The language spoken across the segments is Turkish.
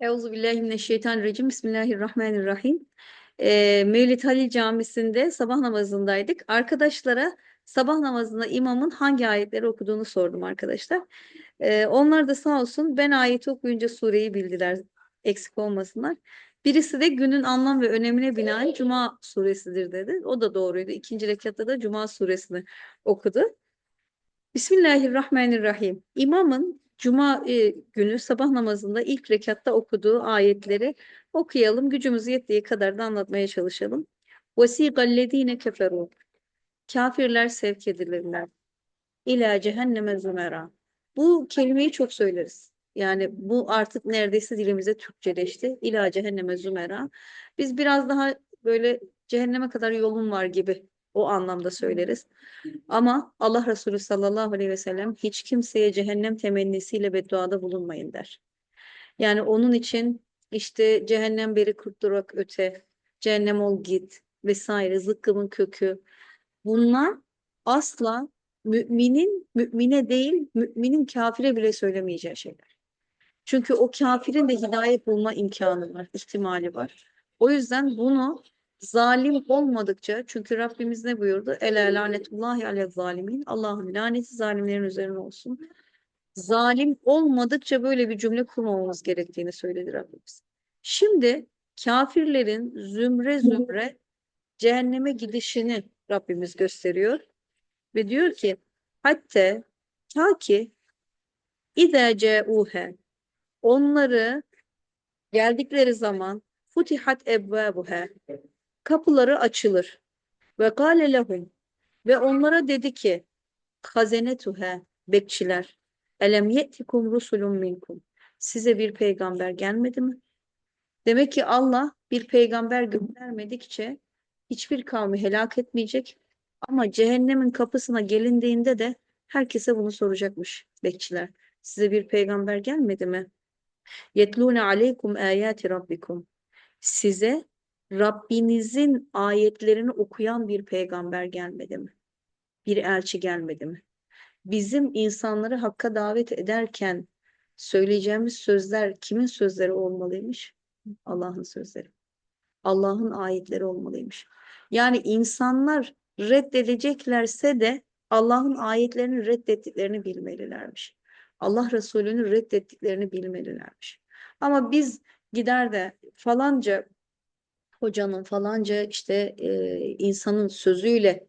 Euzubillahimineşşeytanirracim. Bismillahirrahmanirrahim. Ee, Mevlid Halil Camisi'nde sabah namazındaydık. Arkadaşlara sabah namazında imamın hangi ayetleri okuduğunu sordum arkadaşlar. Ee, onlar da sağ olsun ben ayeti okuyunca sureyi bildiler. Eksik olmasınlar. Birisi de günün anlam ve önemine binaen Cuma suresidir dedi. O da doğruydu. İkinci rekatta da Cuma suresini okudu. Bismillahirrahmanirrahim. İmamın Cuma e, günü sabah namazında ilk rekatta okuduğu ayetleri okuyalım. Gücümüz yettiği kadar da anlatmaya çalışalım. وَسِيقَ keferu. Kafirler sevk edilirler. İlâ cehenneme zümera. Bu kelimeyi çok söyleriz. Yani bu artık neredeyse dilimize Türkçeleşti. İlâ cehenneme zümera. Biz biraz daha böyle cehenneme kadar yolun var gibi o anlamda söyleriz. Ama Allah Resulü sallallahu aleyhi ve sellem hiç kimseye cehennem temennisiyle bedduada bulunmayın der. Yani onun için işte cehennem beri kurtturak öte, cehennem ol git vesaire zıkkımın kökü. Bunlar asla müminin mümine değil, müminin kafire bile söylemeyeceği şeyler. Çünkü o kafirin de hidayet bulma imkanı var, ihtimali var. O yüzden bunu zalim olmadıkça çünkü Rabbimiz ne buyurdu? Ela lanetullahi ale zalimin. Allah'ın laneti zalimlerin üzerine olsun. Zalim olmadıkça böyle bir cümle kurmamamız gerektiğini söyledi Rabbimiz. Şimdi kafirlerin zümre zümre cehenneme gidişini Rabbimiz gösteriyor. Ve diyor ki hatta ta ki İzâ uhe onları geldikleri zaman futihat ebvâbuhe kapıları açılır. Ve kâle lehum ve onlara dedi ki hazenetuhe bekçiler elem yetikum rusulun minkum size bir peygamber gelmedi mi? Demek ki Allah bir peygamber göndermedikçe hiçbir kavmi helak etmeyecek ama cehennemin kapısına gelindiğinde de herkese bunu soracakmış bekçiler. Size bir peygamber gelmedi mi? Yetlûne aleykum âyâti rabbikum. Size Rabbinizin ayetlerini okuyan bir peygamber gelmedi mi? Bir elçi gelmedi mi? Bizim insanları hakka davet ederken söyleyeceğimiz sözler kimin sözleri olmalıymış? Allah'ın sözleri. Allah'ın ayetleri olmalıymış. Yani insanlar reddedeceklerse de Allah'ın ayetlerini reddettiklerini bilmelilermiş. Allah Resulü'nü reddettiklerini bilmelilermiş. Ama biz gider de falanca hocanın falanca işte e, insanın sözüyle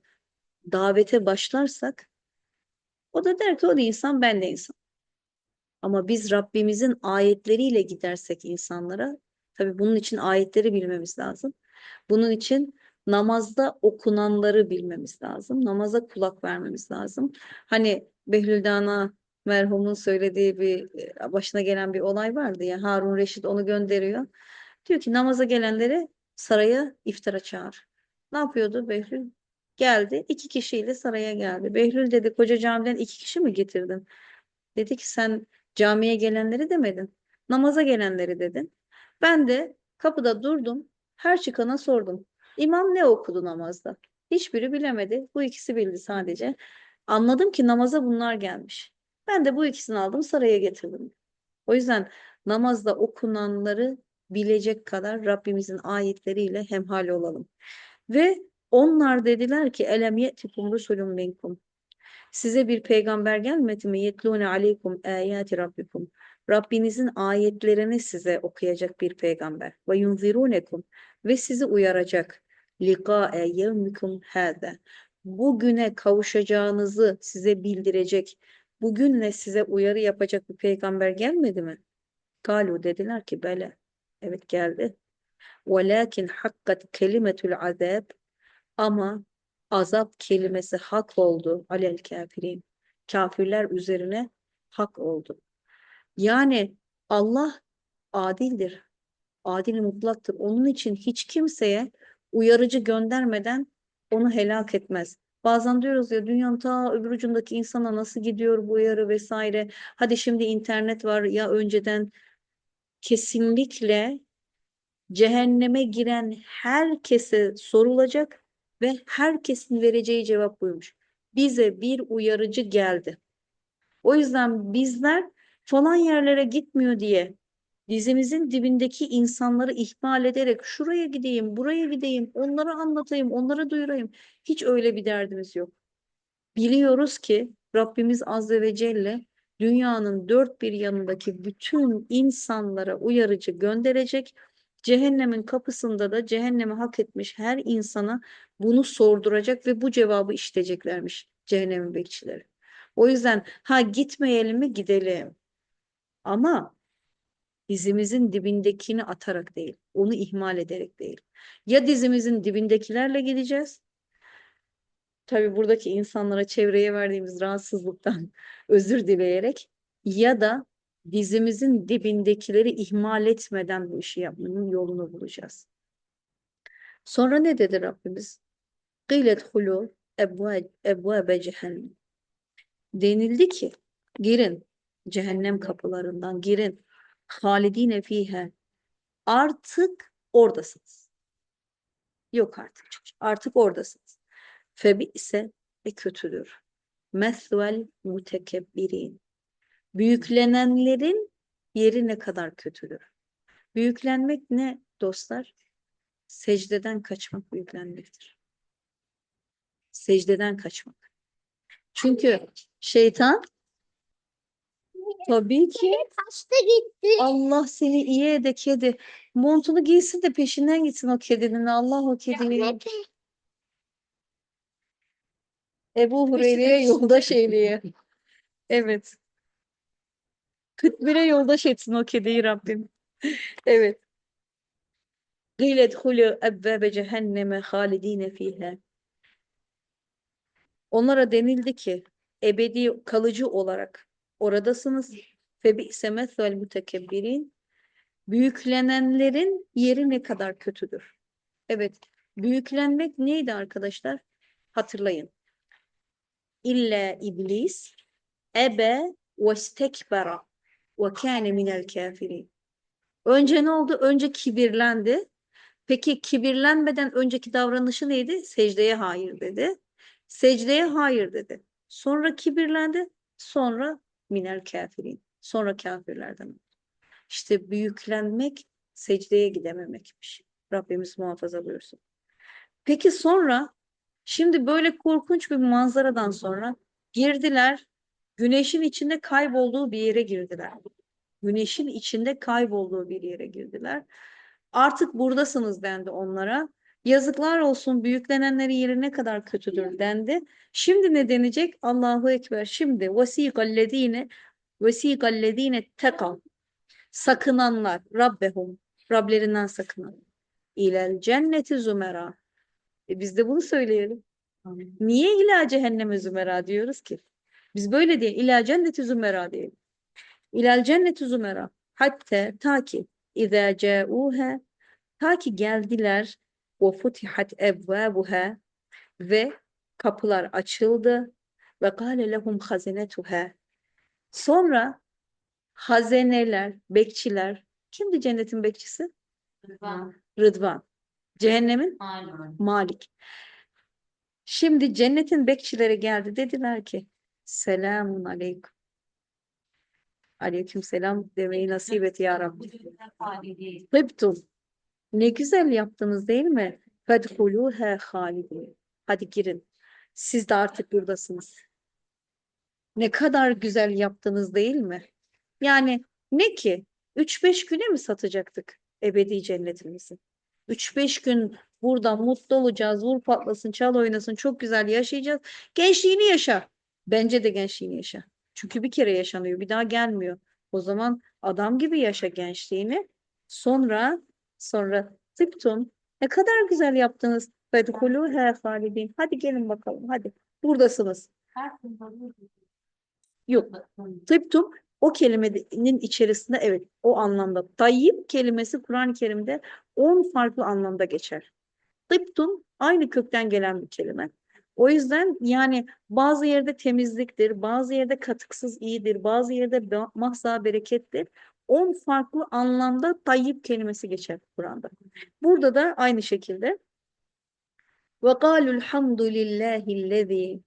davete başlarsak o da der ki o da insan ben de insan. Ama biz Rabbimizin ayetleriyle gidersek insanlara tabii bunun için ayetleri bilmemiz lazım. Bunun için namazda okunanları bilmemiz lazım. Namaza kulak vermemiz lazım. Hani Behlül Dana merhumun söylediği bir başına gelen bir olay vardı ya Harun Reşit onu gönderiyor. Diyor ki namaza gelenlere saraya iftara çağır. Ne yapıyordu Behlül? Geldi. iki kişiyle saraya geldi. Behlül dedi koca camiden iki kişi mi getirdin? Dedi ki sen camiye gelenleri demedin. Namaza gelenleri dedin. Ben de kapıda durdum. Her çıkana sordum. İmam ne okudu namazda? Hiçbiri bilemedi. Bu ikisi bildi sadece. Anladım ki namaza bunlar gelmiş. Ben de bu ikisini aldım saraya getirdim. O yüzden namazda okunanları bilecek kadar Rabbimizin ayetleriyle hemhal olalım. Ve onlar dediler ki elem ye'tikum rusulun minkum. Size bir peygamber gelmedi mi? Yetlune aleykum ayati rabbikum. Rabbinizin ayetlerini size okuyacak bir peygamber. Ve yunzirunekum ve sizi uyaracak. Liqa'e yevmikum hâze. Bugüne kavuşacağınızı size bildirecek, bugünle size uyarı yapacak bir peygamber gelmedi mi? Galu dediler ki bele. Evet geldi. وَلَكِنْ حَقَّتْ kelimetul azab ama azap kelimesi hak oldu alel kafirin. Kafirler üzerine hak oldu. Yani Allah adildir. Adil mutlaktır. Onun için hiç kimseye uyarıcı göndermeden onu helak etmez. Bazen diyoruz ya dünyanın ta öbür ucundaki insana nasıl gidiyor bu uyarı vesaire. Hadi şimdi internet var ya önceden kesinlikle cehenneme giren herkese sorulacak ve herkesin vereceği cevap buymuş. Bize bir uyarıcı geldi. O yüzden bizler falan yerlere gitmiyor diye dizimizin dibindeki insanları ihmal ederek şuraya gideyim, buraya gideyim, onlara anlatayım, onlara duyurayım. Hiç öyle bir derdimiz yok. Biliyoruz ki Rabbimiz Azze ve Celle dünyanın dört bir yanındaki bütün insanlara uyarıcı gönderecek. Cehennemin kapısında da cehennemi hak etmiş her insana bunu sorduracak ve bu cevabı işiteceklermiş cehennemin bekçileri. O yüzden ha gitmeyelim mi gidelim. Ama dizimizin dibindekini atarak değil, onu ihmal ederek değil. Ya dizimizin dibindekilerle gideceğiz. Tabii buradaki insanlara, çevreye verdiğimiz rahatsızlıktan özür dileyerek ya da dizimizin dibindekileri ihmal etmeden bu işi yapmanın yolunu bulacağız. Sonra ne dedi Rabbimiz? Kıylet hulu ebvabe cehennem. Denildi ki girin cehennem kapılarından girin. Halidine fihe. Artık oradasınız. Yok artık. Artık oradasınız. Febi ise ve kötüdür. Mesvel mutekebbirin. Büyüklenenlerin yeri ne kadar kötüdür. Büyüklenmek ne dostlar? Secdeden kaçmak büyüklenmektir. Secdeden kaçmak. Çünkü şeytan tabii ki Kaçta gitti? Allah seni iyi ede kedi. Montunu giysin de peşinden gitsin o kedinin. Allah o kediyi. Ebu Hureyre'ye yoldaş eyleye. Evet. Kıtmire yoldaş etsin o kediyi Rabbim. Evet. Gıyle dhulü ebbebe cehenneme halidine fiha. Onlara denildi ki ebedi kalıcı olarak oradasınız. Bi'se mesvel mutekebbirin. Büyüklenenlerin yeri ne kadar kötüdür. Evet. Büyüklenmek neydi arkadaşlar? Hatırlayın. İlla iblis ebe ve istekbera ve kâne minel kafirin. Önce ne oldu? Önce kibirlendi. Peki kibirlenmeden önceki davranışı neydi? Secdeye hayır dedi. Secdeye hayır dedi. Sonra kibirlendi. Sonra minel kafirin. Sonra kafirlerden. İşte büyüklenmek secdeye gidememekmiş. Rabbimiz muhafaza buyursun. Peki sonra şimdi böyle korkunç bir manzaradan sonra girdiler. Güneşin içinde kaybolduğu bir yere girdiler. Güneşin içinde kaybolduğu bir yere girdiler. Artık buradasınız dendi onlara. Yazıklar olsun büyüklenenlerin yeri ne kadar kötüdür dendi. Şimdi ne denecek? Allahu Ekber. Şimdi vesikallezine vesikallezine tekav sakınanlar Rabbehum Rablerinden sakınan ilel cenneti zümera. E biz de bunu söyleyelim. Niye ila cehenneme zümera diyoruz ki? Biz böyle diye ila cenneti zümera diyelim. İlal cenneti zümera. Hatta ta ki izâ câûhâ ta ki geldiler ve futihat ebvâbuhâ ve kapılar açıldı ve kâle lehum hazinetuhâ sonra hazeneler, bekçiler kimdi cennetin bekçisi? Rıdvan. Cehennemin Malik. Şimdi cennetin bekçileri geldi dediler ki selamun aleyküm. Aleyküm selam demeyi nasip et ya Rabbi. Tıptum. Ne güzel yaptınız değil mi? Fedhulûhâ halidin. Hadi girin. Siz de artık buradasınız. Ne kadar güzel yaptınız değil mi? Yani ne ki? 3-5 güne mi satacaktık ebedi cennetimizi? 3-5 gün burada mutlu olacağız, vur patlasın, çal oynasın, çok güzel yaşayacağız. Gençliğini yaşa. Bence de gençliğini yaşa. Çünkü bir kere yaşanıyor, bir daha gelmiyor. O zaman adam gibi yaşa gençliğini. Sonra sonra tıptun ne kadar güzel yaptınız. Fedhulûhâ halidin. Hadi gelin bakalım hadi. Buradasınız. Yok. Tıptum o kelimenin içerisinde evet o anlamda. Tayyip kelimesi Kur'an-ı Kerim'de 10 farklı anlamda geçer. Tıptum aynı kökten gelen bir kelime. O yüzden yani bazı yerde temizliktir, bazı yerde katıksız iyidir, bazı yerde mahza berekettir. 10 farklı anlamda tayyip kelimesi geçer Kur'an'da. Burada da aynı şekilde ve kâlul hamdülillâhillezî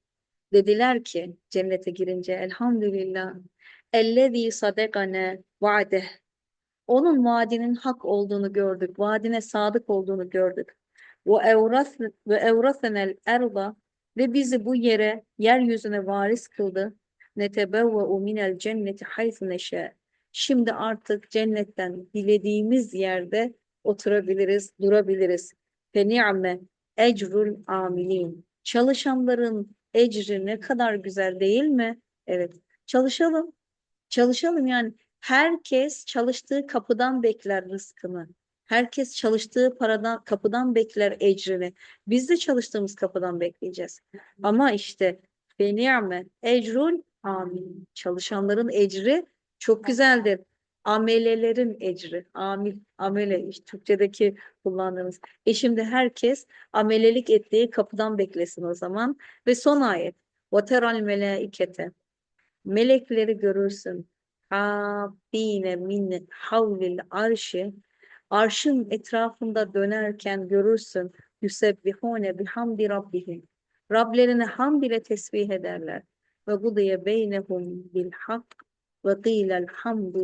dediler ki cennete girince elhamdülillah ellezî sadekane vaadeh Onun vaadinin hak olduğunu gördük. Vaadine sadık olduğunu gördük. Ve evras ve evrasenel erda ve bizi bu yere yeryüzüne varis kıldı. Netebevve'u minel cenneti haythu neşe. Şimdi artık cennetten dilediğimiz yerde oturabiliriz, durabiliriz. Fe ni'me ecrul amilin. Çalışanların ecri ne kadar güzel değil mi? Evet. Çalışalım. Çalışalım yani. Herkes çalıştığı kapıdan bekler rızkını. Herkes çalıştığı paradan kapıdan bekler ecrini. Biz de çalıştığımız kapıdan bekleyeceğiz. Ama işte feniyame ecrul amin. Çalışanların ecri çok güzeldir. Amelelerin ecri. Amil, amele işte Türkçedeki kullandığımız. E şimdi herkes amelelik ettiği kapıdan beklesin o zaman. Ve son ayet. وَتَرَى الْمَلَائِكَةَ Melekleri görürsün. Habine min havlil arşi arşın etrafında dönerken görürsün. Yusebbihune bihamdi rabbihim. Rablerine hamd ile tesbih ederler. Ve gudiye beynehum bil hak ve qîlel hamdu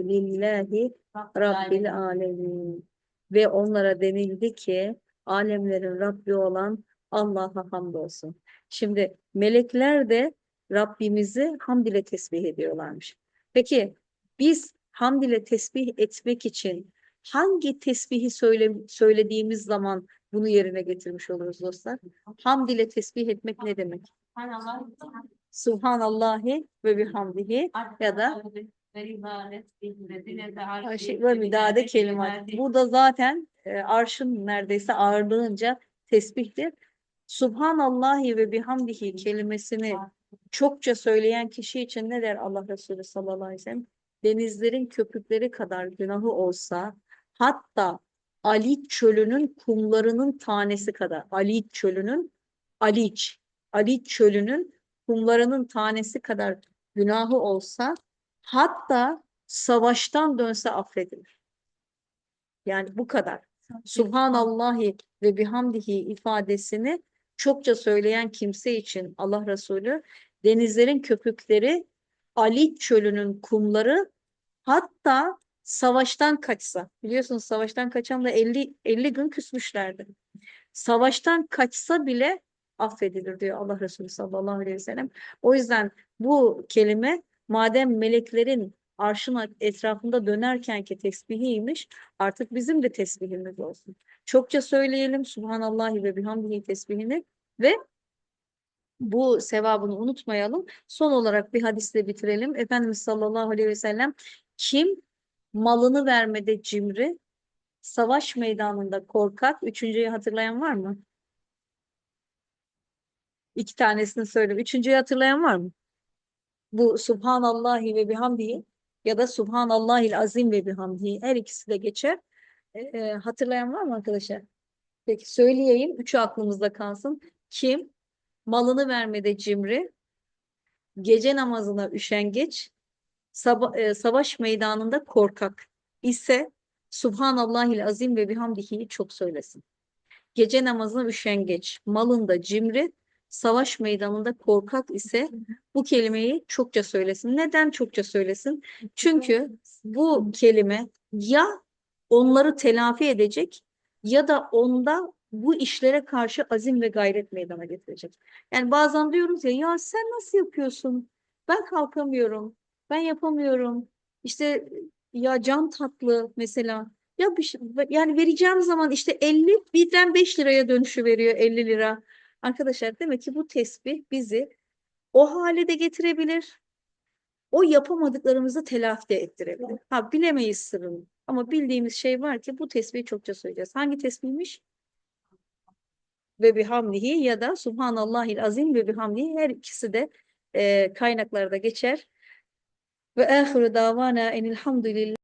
rabbil alemin. Ve onlara denildi ki alemlerin Rabbi olan Allah'a hamdolsun. Şimdi melekler de Rabbimizi hamd ile tesbih ediyorlarmış. Peki biz hamd ile tesbih etmek için hangi tesbihi söyle, söylediğimiz zaman bunu yerine getirmiş oluruz dostlar? Hamd ile tesbih etmek ne demek? Subhanallahi ve bihamdihi ya da ve midade kelimat. Burada zaten e, arşın neredeyse ağırlığınca tesbihtir. Subhanallahi ve bihamdihi kelimesini çokça söyleyen kişi için ne der Allah Resulü sallallahu aleyhi ve sellem? Denizlerin köpükleri kadar günahı olsa hatta Ali çölünün kumlarının tanesi kadar Ali çölünün Aliç Ali çölünün kumlarının tanesi kadar günahı olsa hatta savaştan dönse affedilir. Yani bu kadar. Subhanallahi ve bihamdihi ifadesini çokça söyleyen kimse için Allah Resulü denizlerin köpükleri, Ali çölünün kumları hatta savaştan kaçsa biliyorsunuz savaştan kaçan da 50 50 gün küsmüşlerdi. Savaştan kaçsa bile affedilir diyor Allah Resulü sallallahu aleyhi ve sellem. O yüzden bu kelime madem meleklerin arşın etrafında dönerkenki tesbihiymiş artık bizim de tesbihimiz olsun. Çokça söyleyelim Subhanallahi ve bihamdihi tesbihini ve bu sevabını unutmayalım. Son olarak bir hadisle bitirelim. Efendimiz sallallahu aleyhi ve sellem kim malını vermede cimri, savaş meydanında korkak, üçüncüyü hatırlayan var mı? İki tanesini söyleyeyim. Üçüncüyü hatırlayan var mı? Bu Subhanallahi ve bihamdihi ya da Subhanallahil azim ve bihamdihi her ikisi de geçer. E, e, hatırlayan var mı arkadaşlar? Peki söyleyeyim. Üçü aklımızda kalsın. Kim? Malını vermede cimri, gece namazına üşengeç, saba, e, savaş meydanında korkak ise Subhanallahil azim ve bihamdihi çok söylesin. Gece namazına üşengeç, malında cimri, savaş meydanında korkak ise bu kelimeyi çokça söylesin. Neden çokça söylesin? Çünkü bu kelime ya onları telafi edecek ya da onda bu işlere karşı azim ve gayret meydana getirecek. Yani bazen diyoruz ya ya sen nasıl yapıyorsun? Ben kalkamıyorum. Ben yapamıyorum. İşte ya can tatlı mesela. Ya bir şey, yani vereceğim zaman işte 50 birden 5 liraya dönüşü veriyor 50 lira. Arkadaşlar demek ki bu tesbih bizi o hale de getirebilir. O yapamadıklarımızı telafi de ettirebilir. Ha bilemeyiz sırrını. Ama bildiğimiz şey var ki bu tesbihi çokça söyleyeceğiz. Hangi tesbihmiş? Ve bihamdihi ya da Subhanallahil azim ve bihamdihi her ikisi de e, kaynaklarda geçer. Ve ahiru davana enilhamdülillah.